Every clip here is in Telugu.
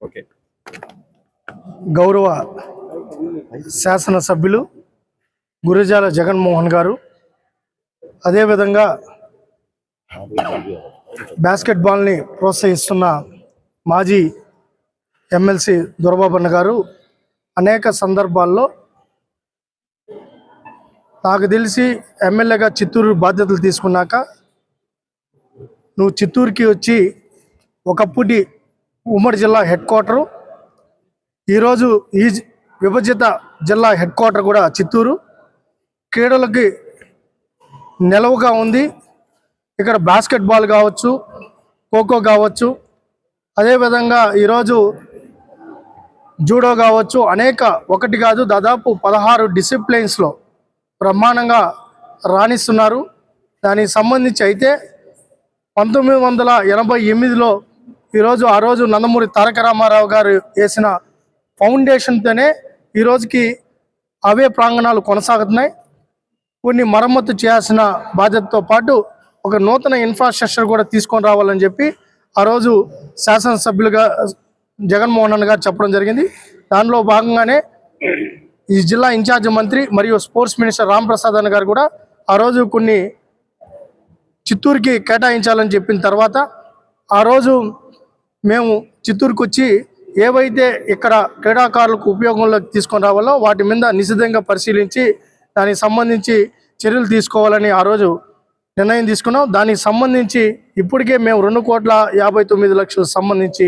ఓకే గౌరవ శాసనసభ్యులు గురజాల జగన్మోహన్ గారు అదేవిధంగా బాస్కెట్బాల్ని ప్రోత్సహిస్తున్న మాజీ ఎమ్మెల్సీ దొరబాబన్న గారు అనేక సందర్భాల్లో నాకు తెలిసి ఎమ్మెల్యేగా చిత్తూరు బాధ్యతలు తీసుకున్నాక నువ్వు చిత్తూరుకి వచ్చి ఒకప్పటి ఉమ్మడి జిల్లా హెడ్ క్వార్టరు. ఈరోజు ఈ విభజిత జిల్లా హెడ్ క్వార్టర్ కూడా చిత్తూరు. క్రీడలకి నిలవుగా ఉంది. ఇక్కడ బాస్కెట్బాల్ కావచ్చు ఖోఖో కావచ్చు అదేవిధంగా ఈరోజు జూడో కావచ్చు అనేక ఒకటి కాదు దాదాపు పదహారు డిసిప్లిన్స్లో బ్రహ్మాండంగా రాణిస్తున్నారు. దానికి సంబంధించి అయితే పంతొమ్మిది వందల ఎనభై ఎనిమిదిలో ఈరోజు ఆ రోజు నందమూరి తారక రామారావు గారు వేసిన ఫౌండేషన్తోనే ఈ రోజుకి అవే ప్రాంగణాలు కొనసాగుతున్నాయి. కొన్ని మరమ్మతు చేయాల్సిన బాధ్యతతో పాటు ఒక నూతన ఇన్ఫ్రాస్ట్రక్చర్ కూడా తీసుకొని రావాలని చెప్పి ఆ రోజు శాసనసభ్యులుగా జగన్మోహన్ అన్న గారు చెప్పడం జరిగింది. దానిలో భాగంగానే ఈ జిల్లా ఇన్ఛార్జ్ మంత్రి మరియు స్పోర్ట్స్ మినిస్టర్ రాంప్రసాద్ అన్న గారు కూడా ఆ రోజు కొన్ని చిత్తూరుకి కేటాయించాలని చెప్పిన తర్వాత ఆ రోజు మేము చిత్తూరుకు వచ్చి ఏవైతే ఇక్కడ క్రీడాకారులకు ఉపయోగంలోకి తీసుకొని రావాలో వాటి మీద నిశితంగా పరిశీలించి దానికి సంబంధించి చర్యలు తీసుకోవాలని ఆ రోజు నిర్ణయం తీసుకున్నాం. దానికి సంబంధించి ఇప్పటికే మేము రెండు కోట్ల యాభై తొమ్మిది లక్షలకు సంబంధించి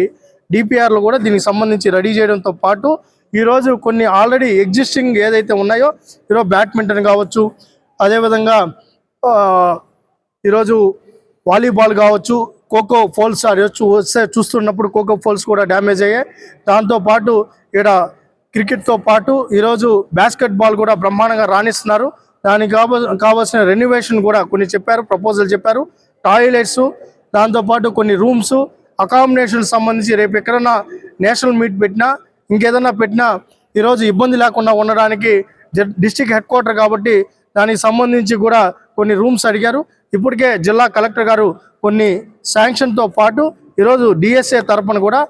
డిపిఆర్లు కూడా దీనికి సంబంధించి రెడీ చేయడంతో పాటు ఈరోజు కొన్ని ఆల్రెడీ ఎగ్జిస్టింగ్ ఏదైతే ఉన్నాయో ఈరోజు బ్యాడ్మింటన్ కావచ్చు అదేవిధంగా ఈరోజు వాలీబాల్ కావచ్చు ఖోఖో ఫోల్స్ వస్తే చూస్తున్నప్పుడు ఖోఖో ఫోల్స్ కూడా డ్యామేజ్ అయ్యాయి. దాంతోపాటు ఇక్కడ క్రికెట్తో పాటు ఈరోజు బాస్కెట్బాల్ కూడా బ్రహ్మాండంగా రాణిస్తున్నారు. దానికి కావాల్సిన రెన్యువేషన్ కూడా కొన్ని చెప్పారు ప్రపోజల్ చెప్పారు. టాయిలెట్స్ దాంతోపాటు కొన్ని రూమ్స్ అకామిడేషన్ సంబంధించి రేపు ఎక్కడన్నా నేషనల్ మీట్ పెట్టినా ఇంకేదన్నా పెట్టినా ఈరోజు ఇబ్బంది లేకుండా ఉండడానికి డిస్టిక్ హెడ్ క్వార్టర్ కాబట్టి దానికి సంబంధించి కూడా కొన్ని రూమ్స్ అడిగారు. ఇప్పటికే జిల్లా కలెక్టర్ గారు కొన్ని శాంక్షన్తో పాటు ఈరోజు డిఎస్ఏ తరపున కూడా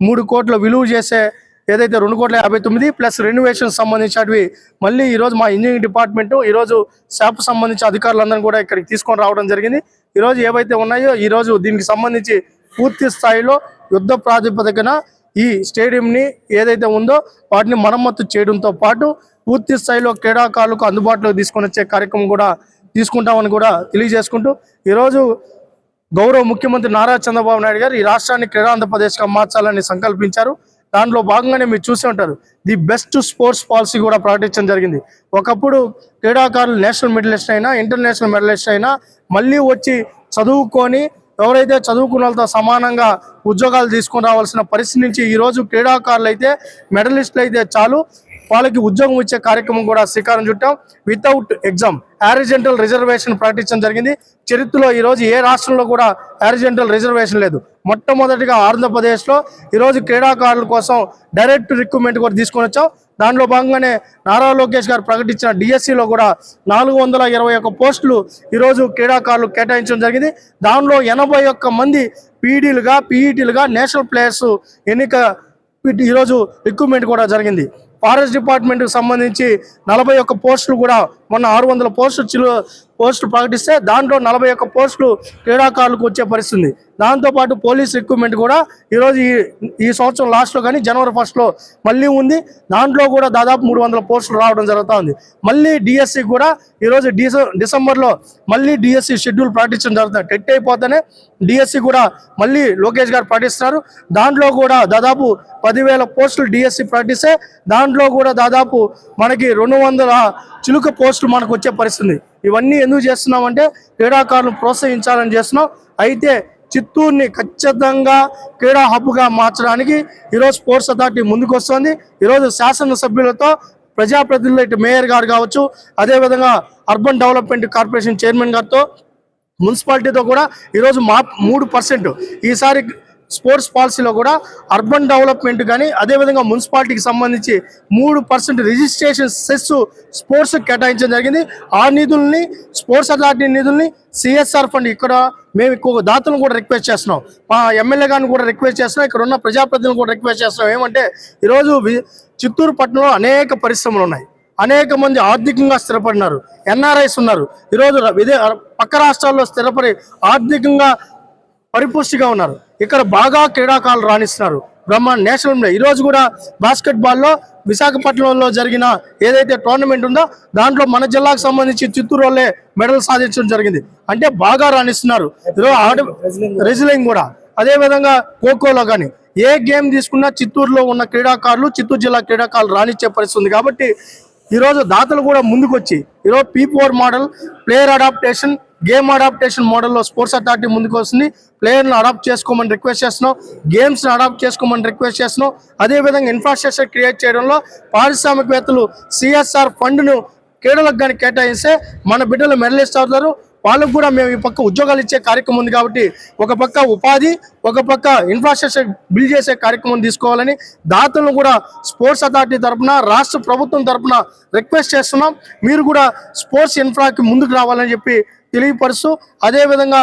మూడు కోట్ల విలువ చేసే ఏదైతే రెండు కోట్ల యాభై తొమ్మిది ప్లస్ రెన్యువేషన్ సంబంధించినవి మళ్ళీ ఈరోజు మా ఇంజనీరింగ్ డిపార్ట్మెంట్ ఈరోజు శాప్ సంబంధించిన అధికారులందరూ కూడా ఇక్కడికి తీసుకొని రావడం జరిగింది. ఈరోజు ఏవైతే ఉన్నాయో ఈరోజు దీనికి సంబంధించి పూర్తి స్థాయిలో యుద్ధ ప్రాతిపదికన ఈ స్టేడియంని ఏదైతే ఉందో వాటిని మరమ్మతు చేయడంతో పాటు పూర్తి స్థాయిలో క్రీడాకారులకు అందుబాటులోకి తీసుకొని వచ్చే కార్యక్రమం కూడా తీసుకుంటామని కూడా తెలియజేసుకుంటూ ఈరోజు గౌరవ ముఖ్యమంత్రి నారా చంద్రబాబు నాయుడు గారు ఈ రాష్ట్రాన్ని క్రీడాంధ్రప్రదేశ్గా మార్చాలని సంకల్పించారు. దాంట్లో భాగంగానే మీరు చూసి ఉంటారు. ది బెస్ట్ స్పోర్ట్స్ పాలసీ కూడా ప్రకటించడం జరిగింది. ఒకప్పుడు క్రీడాకారులు నేషనల్ మెడలిస్ట్ అయినా ఇంటర్నేషనల్ మెడలిస్ట్ అయినా మళ్ళీ వచ్చి చదువుకొని ఎవరైతే చదువుకున్న వాళ్ళతో సమానంగా ఉద్యోగాలు తీసుకుని రావాల్సిన పరిస్థితి నుంచి ఈరోజు క్రీడాకారులు అయితే మెడలిస్టులు అయితే చాలు. వాళ్ళకి ఉద్యోగం ఇచ్చే కార్యక్రమం కూడా శ్రీకారం చుట్టాం. వితౌట్ ఎగ్జామ్ ఆరిజెంటల్ రిజర్వేషన్ ప్రకటించడం జరిగింది. చరిత్రలో ఈరోజు ఏ రాష్ట్రంలో కూడా ఆరిజెంటల్ రిజర్వేషన్ లేదు. మొట్టమొదటిగా ఆంధ్రప్రదేశ్లో ఈరోజు క్రీడాకారుల కోసం డైరెక్ట్ రిక్రూట్మెంట్ కూడా తీసుకొని వచ్చాం. దానిలో భాగంగానే నారా లోకేష్ గారు ప్రకటించిన డిఎస్సిలో కూడా నాలుగు వందల ఇరవై ఒక్క పోస్టులు ఈరోజు క్రీడాకారులు కేటాయించడం జరిగింది. దానిలో ఎనభై ఒక్క మంది పీడీలుగా పీఈటీలుగా నేషనల్ ప్లేయర్స్ ఎన్నిక ఈరోజు రిక్రూట్మెంట్ కూడా జరిగింది. ఫారెస్ట్ డిపార్ట్మెంట్కి సంబంధించి నలభై ఒక్క పోస్టులు కూడా మొన్న ఆరు వందల పోస్టులు పోస్టు ప్రకటిస్తే దాంట్లో నలభై ఒక్క పోస్టులు క్రీడాకారులకు వచ్చే పరిస్థితి ఉంది. దాంతోపాటు పోలీస్ రిక్రూట్మెంట్ కూడా ఈరోజు ఈ ఈ సంవత్సరం లాస్ట్లో కానీ జనవరి ఫస్ట్లో మళ్ళీ ఉంది. దాంట్లో కూడా దాదాపు మూడు వందల పోస్టులు రావడం జరుగుతూ ఉంది. మళ్ళీ డిఎస్సి కూడా ఈరోజు డిస డిసెంబర్లో మళ్ళీ డిఎస్సి షెడ్యూల్ ప్రకటించడం జరుగుతుంది. టెట్ అయిపోతేనే డిఎస్సి కూడా మళ్ళీ లోకేష్ గారు ప్రకటిస్తున్నారు దాంట్లో కూడా దాదాపు పదివేల పోస్టులు డిఎస్సి ప్రకటిస్తే దాంట్లో కూడా దాదాపు మనకి రెండు వందల చిలుక పోస్టులు మనకు వచ్చే పరిస్థితి ఇవన్నీ ఎందుకు చేస్తున్నామంటే క్రీడాకారులను ప్రోత్సహించాలని చేస్తున్నాం. అయితే చిత్తూరుని ఖచ్చితంగా క్రీడా హబ్గా మార్చడానికి ఈరోజు స్పోర్ట్స్ అథారిటీ ముందుకు వస్తుంది ఈరోజు శాసనసభ్యులతో ప్రజాప్రతినిధులు ఇటు మేయర్ గారు కావచ్చు అదేవిధంగా అర్బన్ డెవలప్మెంట్ కార్పొరేషన్ చైర్మన్ గారితో మున్సిపాలిటీతో కూడా ఈరోజు మా మూడు పర్సెంట్ ఈసారి స్పోర్ట్స్ పాలసీలో కూడా అర్బన్ డెవలప్మెంట్ కానీ అదేవిధంగా మున్సిపాలిటీకి సంబంధించి మూడు పర్సెంట్ రిజిస్ట్రేషన్ సెస్ స్పోర్ట్స్ కేటాయించడం జరిగింది. ఆ నిధుల్ని స్పోర్ట్స్ అథారిటీ నిధుల్ని సిఎస్ఆర్ ఫండ్ ఇక్కడ మేము ఎక్కువ దాతలను కూడా రిక్వెస్ట్ చేస్తున్నాం. మా ఎమ్మెల్యే గారిని కూడా రిక్వెస్ట్ చేస్తున్నాం. ఇక్కడ ఉన్న ప్రజాప్రతినిధులను కూడా రిక్వెస్ట్ చేస్తున్నాం. ఏమంటే ఈరోజు వి- చిత్తూరు పట్టణంలో అనేక పరిశ్రమలు ఉన్నాయి. అనేక మంది ఆర్థికంగా స్థిరపడినారు. ఎన్ఆర్ఐస్ ఉన్నారు. ఈరోజు విదే పక్క రాష్ట్రాల్లో స్థిరపడి ఆర్థికంగా పరిపుష్టిగా ఉన్నారు. ఇక్కడ బాగా క్రీడాకారులు రాణిస్తున్నారు. బ్రహ్మ నేషనల్ ఈ రోజు కూడా బాస్కెట్ బాల్లో విశాఖపట్నంలో జరిగిన ఏదైతే టోర్నమెంట్ ఉందో దాంట్లో మన జిల్లాకు సంబంధించి చిత్తూరు వాళ్ళే మెడల్ సాధించడం జరిగింది. అంటే బాగా రాణిస్తున్నారు. ఈరోజు ఆడ రెజ్లింగ్ కూడా. అదేవిధంగా ఖోఖోలో కానీ ఏ గేమ్ తీసుకున్నా చిత్తూరులో ఉన్న క్రీడాకారులు చిత్తూరు జిల్లా క్రీడాకారులు రాణించే పరిస్థితి ఉంది కాబట్టి ఈరోజు దాతలు కూడా ముందుకొచ్చి ఈరోజు P four model player adaptation game adaptation మోడల్లో స్పోర్ట్స్ అథారిటీ ముందుకు వస్తుంది ప్లేయర్ని అడాప్ట్ చేసుకోమని రిక్వెస్ట్ చేస్తున్నాం. గేమ్స్ని అడాప్ట్ చేసుకోమని రిక్వెస్ట్ చేస్తున్నాం. అదేవిధంగా ఇన్ఫ్రాస్ట్రక్చర్ క్రియేట్ చేయడంలో పారిశ్రామికవేత్తలు సిఎస్ఆర్ ఫండ్ను క్రీడలకు కానీ కేటాయిస్తే మన బిడ్డలు మెడలిస్ట్ అవుతారు. వాళ్ళకు కూడా మేము ఈ పక్క ఉద్యోగాలు ఇచ్చే కార్యక్రమం ఉంది కాబట్టి ఒక పక్క ఉపాధి ఒక పక్క ఇన్ఫ్రాస్ట్రక్చర్ బిల్డ్ చేసే కార్యక్రమం తీసుకోవాలని దాతలను కూడా స్పోర్ట్స్ అథారిటీ తరఫున రాష్ట్ర ప్రభుత్వం తరఫున రిక్వెస్ట్ చేస్తున్నాం. మీరు కూడా స్పోర్ట్స్ ఇన్ఫ్రాకి ముందుకు రావాలని చెప్పి తెలియపరుస్తూ అదేవిధంగా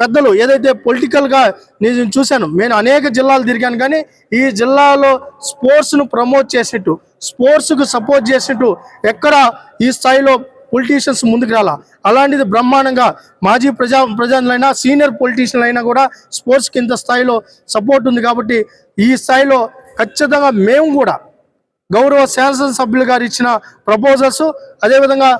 పెద్దలు ఏదైతే పొలిటికల్గా నేను చూశాను నేను అనేక జిల్లాలు తిరిగాను కానీ ఈ జిల్లాలో స్పోర్ట్స్ను ప్రమోట్ చేసినట్టు స్పోర్ట్స్కు సపోర్ట్ చేసినట్టు ఎక్కడ ఈ స్థాయిలో పొలిటీషియన్స్ ముందుకు రాలా. అలాంటిది బ్రహ్మాండంగా మాజీ ప్రజా ప్రజలైనా సీనియర్ పొలిటీషియన్లు అయినా కూడా స్పోర్ట్స్ కింద స్థాయిలో సపోర్ట్ ఉంది కాబట్టి ఈ స్థాయిలో ఖచ్చితంగా మేము కూడా గౌరవ శాసనసభ్యులు గారు ఇచ్చిన ప్రపోజల్స్ అదేవిధంగా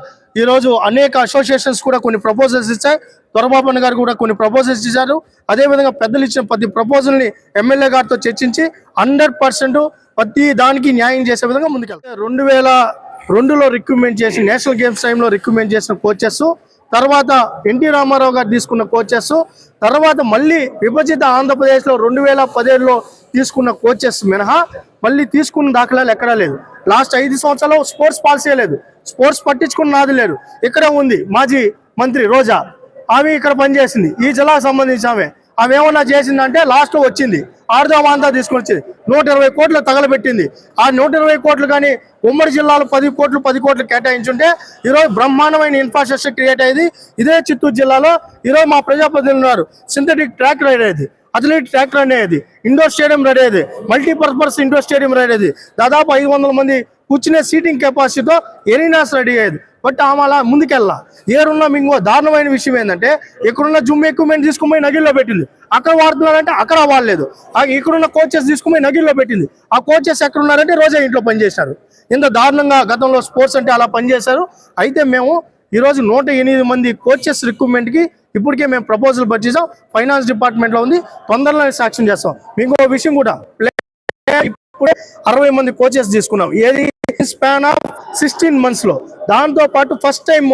ఈరోజు అనేక అసోసియేషన్స్ కూడా కొన్ని ప్రపోజల్స్ ఇచ్చాయి. దొరబాబన్ గారు కూడా కొన్ని ప్రపోజల్స్ ఇచ్చారు. అదేవిధంగా పెద్దలు ఇచ్చిన ప్రతి ప్రపోజల్ని ఎమ్మెల్యే గారితో చర్చించి హండ్రెడ్ పర్సెంట్ ప్రతి దానికి న్యాయం చేసే విధంగా ముందుకెళ్తాం రెండు వేల రెండులో రిక్రూట్మెంట్ చేసి నేషనల్ గేమ్స్ టైంలో రిక్రూట్మెంట్ చేసిన కోచెస్ తర్వాత ఎన్టీ రామారావు గారు తీసుకున్న కోచెస్ తర్వాత మళ్ళీ విభజిత ఆంధ్రప్రదేశ్లో రెండు వేల పదిహేడులో తీసుకున్న కోచెస్ మినహా మళ్ళీ తీసుకున్న దాఖలాలు ఎక్కడా లేదు. లాస్ట్ ఐదు సంవత్సరాలు స్పోర్ట్స్ పాలసీ లేదు. స్పోర్ట్స్ పట్టించుకున్న నాది లేదు ఇక్కడే ఉంది మాజీ మంత్రి రోజా. ఆమె ఇక్కడ పనిచేసింది. ఈ జిల్లాకు సంబంధించి ఆమె. ఆమె ఏమన్నా చేసిందంటే లాస్ట్ వచ్చింది. ఆరుదాం అంతా తీసుకొని వచ్చింది నూట ఇరవై కోట్లు తగలబెట్టింది. ఆ నూట ఇరవై కోట్లు కానీ ఉమ్మడి జిల్లాలో పది కోట్లు పది కోట్లు కేటాయించుంటే ఈరోజు బ్రహ్మాండమైన ఇన్ఫ్రాస్ట్రక్చర్ క్రియేట్ అయ్యేది. ఇదే చిత్తూరు జిల్లాలో ఈరోజు మా ప్రజాప్రతినిధులు ఉన్నారు. సింథటిక్ ట్రాక్ రెడీ అయ్యేది. అథ్లెట్ ట్రాక్ రన్ అయ్యేది. ఇండోర్ స్టేడియం రెడీ అయ్యేది. మల్టీపర్పస్ ఇండోర్ స్టేడియం రెడీ అయ్యేది. దాదాపు ఐదు వందల మంది కూర్చునే సీటింగ్ కెపాసిటీతో ఎరీనాస్ రెడీ అయ్యేది. బట్ ఆమె అలా ముందుకెళ్ళా ఏరున్నా ఇంకో దారుణమైన విషయం ఏంటంటే ఇక్కడున్న జుమ్ ఎక్విప్మెంట్ తీసుకుపోయి నగిల్లో పెట్టింది. అక్కడ వాడుతున్నారంటే అక్కడ వాడలేదు. ఆ ఇక్కడున్న కోచెస్ తీసుకుపోయి నగిల్లో పెట్టింది. ఆ కోచెస్ ఎక్కడ ఉన్నారంటే రోజే ఇంట్లో పనిచేశారు ఇంత దారుణంగా గతంలో స్పోర్ట్స్ అంటే అలా పనిచేశారు అయితే మేము ఈరోజు నూట ఎనిమిది మంది కోచెస్ రిక్రూట్మెంట్కి ఇప్పటికే మేము ప్రపోజల్ పర్చేసాం ఫైనాన్స్ డిపార్ట్మెంట్లో ఉంది. తొందరలో సాక్ష్యం చేస్తాం. ఇంకో విషయం కూడా. ఇప్పుడే అరవై మంది కోచెస్ తీసుకున్నాం. ఏది స్పాన్ ఆఫ్ సిక్స్టీన్ మంత్స్లో. దాంతో పాటు ఫస్ట్ టైం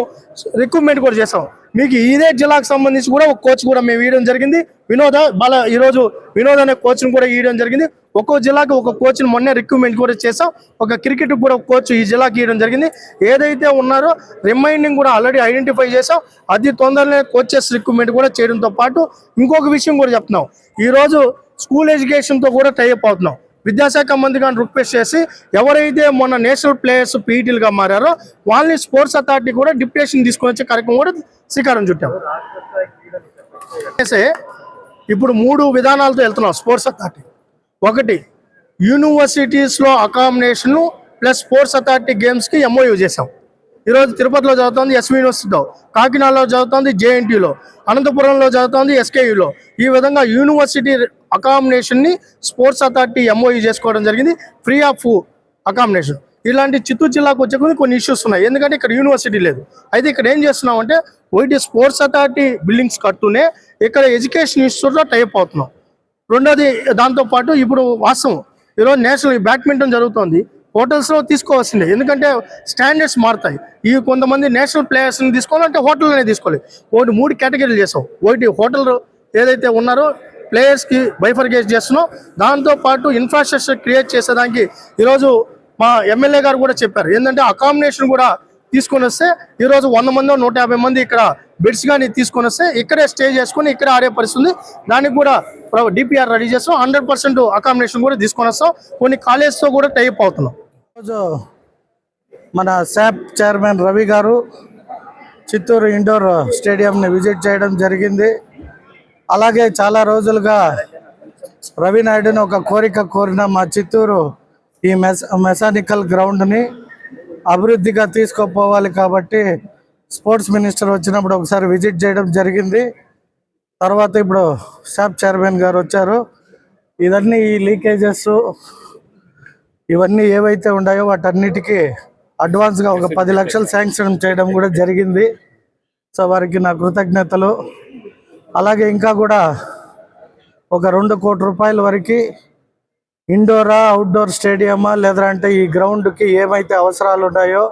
రిక్రూట్మెంట్ కూడా చేసాం మీకు ఇదే జిల్లాకు సంబంధించి కూడా ఒక కోచ్ కూడా మేము ఇవ్వడం జరిగింది. వినోద బాల ఈరోజు వినోద్ అనే కోచ్ను కూడా ఇవ్వడం జరిగింది. ఒక్కో జిల్లాకు ఒక కోచ్ని మొన్నే రిక్రూట్మెంట్ కూడా చేసాం ఒక క్రికెట్ కూడా ఒక కోచ్ ఈ జిల్లాకి ఇవ్వడం జరిగింది. ఏదైతే ఉన్నారో రిమైండింగ్ కూడా ఆల్రెడీ ఐడెంటిఫై చేసాం అతి తొందరనే కోచెస్ రిక్రూట్మెంట్ కూడా చేయడంతో పాటు ఇంకొక విషయం కూడా చెప్తున్నాం. ఈరోజు స్కూల్ ఎడ్యుకేషన్తో కూడా టైఅప్ అవుతున్నాం. విద్యాశాఖ మంత్రి గారిని రిక్వెస్ట్ చేసి ఎవరైతే మొన్న నేషనల్ ప్లేయర్స్ పీఈటీలుగా మారారో వాళ్ళని స్పోర్ట్స్ అథారిటీ కూడా డిప్యుటేషన్ తీసుకుని వచ్చే కార్యక్రమం కూడా శ్రీకారం చుట్టాం. ఇప్పుడు మూడు విధానాలతో వెళ్తున్నాం స్పోర్ట్స్ అథారిటీ. ఒకటి యూనివర్సిటీస్లో అకామిడేషను ప్లస్ స్పోర్ట్స్ అథారిటీ గేమ్స్కి ఎంఓయూ చేసాం. ఈరోజు తిరుపతిలో చదువుతోంది ఎస్వి యూనివర్సిటీలో కాకినాడలో చదువుతోంది జేఎన్టీలో అనంతపురంలో చదువుతోంది ఎస్కేయులో. ఈ విధంగా యూనివర్సిటీ అకామిడేషన్ని స్పోర్ట్స్ అథారిటీ ఎంఓఈ చేసుకోవడం జరిగింది ఫ్రీ ఆఫ్ అకామిడేషన్. ఇలాంటి చిత్తూరు జిల్లాకు వచ్చే కొన్ని ఇష్యూస్ ఉన్నాయి. ఎందుకంటే ఇక్కడ యూనివర్సిటీ లేదు. అయితే ఇక్కడ ఏం చేస్తున్నాం అంటే ఒకటి స్పోర్ట్స్ అథారిటీ బిల్డింగ్స్ కట్టునే ఇక్కడ ఎడ్యుకేషన్ ఇన్స్టిట్యూట్లో టైప్ అవుతున్నాం. రెండోది దాంతోపాటు ఇప్పుడు వాస్తవం. ఈరోజు నేషనల్ బ్యాడ్మింటన్ జరుగుతోంది. హోటల్స్లో తీసుకోవాల్సిందే. ఎందుకంటే స్టాండర్డ్స్ మారుతాయి. ఈ కొంతమంది నేషనల్ ప్లేయర్స్ని తీసుకోవాలంటే హోటల్లోనే తీసుకోవాలి. ఒకటి మూడు కేటగిరీలు చేసావు. ఒకటి హోటల్ ఏదైతే ఉన్నారో ప్లేయర్స్కి బైఫర్గేట్ చేస్తున్నాం దాంతోపాటు ఇన్ఫ్రాస్ట్రక్చర్ క్రియేట్ చేసేదానికి ఈరోజు మా ఎమ్మెల్యే గారు కూడా చెప్పారు. ఏంటంటే అకామిడేషన్ కూడా తీసుకొని వస్తే ఈరోజు వంద మంది నూట యాభై మంది ఇక్కడ బెడ్స్ కానీ తీసుకొని వస్తే ఇక్కడే స్టే చేసుకుని ఇక్కడే ఆడే పరిస్థితుంది దానికి కూడా డిపిఆర్ రెడీ చేస్తాం. హండ్రెడ్ పర్సెంట్ అకామిడేషన్ కూడా తీసుకొని వస్తాం. కొన్ని కాలేజ్తో కూడా టైప్ అవుతున్నాం. ఈరోజు మన శాప్ చైర్మన్ రవి గారు చిత్తూరు ఇండోర్ స్టేడియంని విజిట్ చేయడం జరిగింది. అలాగే చాలా రోజులుగా రవి నాయుడుని ఒక కోరిక కోరిన మా చిత్తూరు ఈ మెస్ మెసానికల్ గ్రౌండ్ని అభివృద్ధిగా తీసుకుపోవాలి కాబట్టి స్పోర్ట్స్ మినిస్టర్ వచ్చినప్పుడు ఒకసారి విజిట్ చేయడం జరిగింది. తర్వాత ఇప్పుడు షాప్ చైర్మన్ గారు వచ్చారు. ఇవన్నీ ఈ లీకేజెస్ ఇవన్నీ ఏవైతే ఉన్నాయో వాటన్నిటికీ అడ్వాన్స్గా ఒక పది లక్షలు శాంక్షన్ చేయడం కూడా జరిగింది. సో వారికి నా కృతజ్ఞతలు. అలాగే ఇంకా కూడా ఒక రెండు కోటి రూపాయల వరకు ఇండోరా అవుట్డోర్ స్టేడియమా లేదంటే ఈ గ్రౌండ్కి ఏమైతే అవసరాలు ఉన్నాయో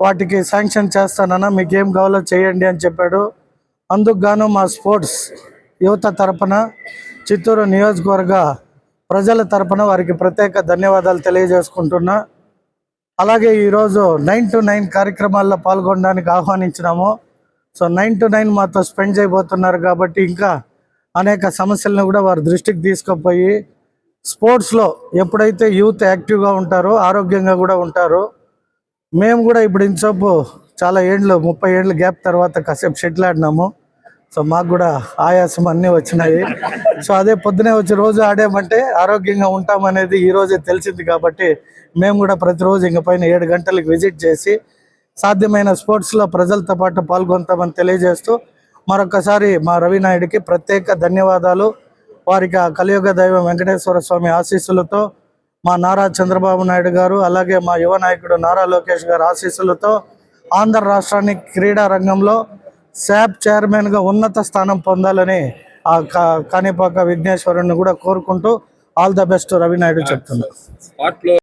వాటికి శాంక్షన్ చేస్తానన్నా మీకు ఏం కావాలో చేయండి అని చెప్పాడు. అందుకు గాను మా స్పోర్ట్స్ యువత తరపున చిత్తూరు నియోజకవర్గ ప్రజల తరపున వారికి ప్రత్యేక ధన్యవాదాలు తెలియజేసుకుంటున్నా. అలాగే ఈరోజు నైన్ టు నైన్ కార్యక్రమాల్లో పాల్గొనడానికి ఆహ్వానించినాము. సో నైన్ టు నైన్ మాతో స్పెండ్ చేయబోతున్నారు కాబట్టి ఇంకా అనేక సమస్యలను కూడా వారి దృష్టికి తీసుకుపోయి స్పోర్ట్స్లో ఎప్పుడైతే యూత్ యాక్టివ్గా ఉంటారో ఆరోగ్యంగా కూడా ఉంటారో మేము కూడా ఇప్పుడు ఇంతసేపు చాలా ఏండ్లు ముప్పై ఏండ్ల గ్యాప్ తర్వాత కాసేపు షెటిల్ ఆడినాము. సో మాకు కూడా ఆయాసం అన్నీ వచ్చినాయి. సో అదే పొద్దునే వచ్చి రోజు ఆడామంటే ఆరోగ్యంగా ఉంటామనేది ఈరోజే తెలిసింది కాబట్టి మేము కూడా ప్రతిరోజు ఇంక పైన ఏడు గంటలకు విజిట్ చేసి సాధ్యమైన స్పోర్ట్స్లో ప్రజలతో పాటు పాల్గొంటామని తెలియజేస్తూ మరొకసారి మా రవి నాయుడికి ప్రత్యేక ధన్యవాదాలు. వారికి ఆ కలియుగ దైవం వెంకటేశ్వర స్వామి ఆశీస్సులతో మా నారా చంద్రబాబు నాయుడు గారు అలాగే మా యువ నాయకుడు నారా లోకేష్ గారు ఆశీస్సులతో ఆంధ్ర రాష్ట్రాన్ని క్రీడా రంగంలో శాప్ చైర్మన్గా ఉన్నత స్థానం పొందాలని ఆ కా- కాణిపాక విఘ్నేశ్వరుని కూడా కోరుకుంటూ all the best Ravi Naidu చెప్తున్నారు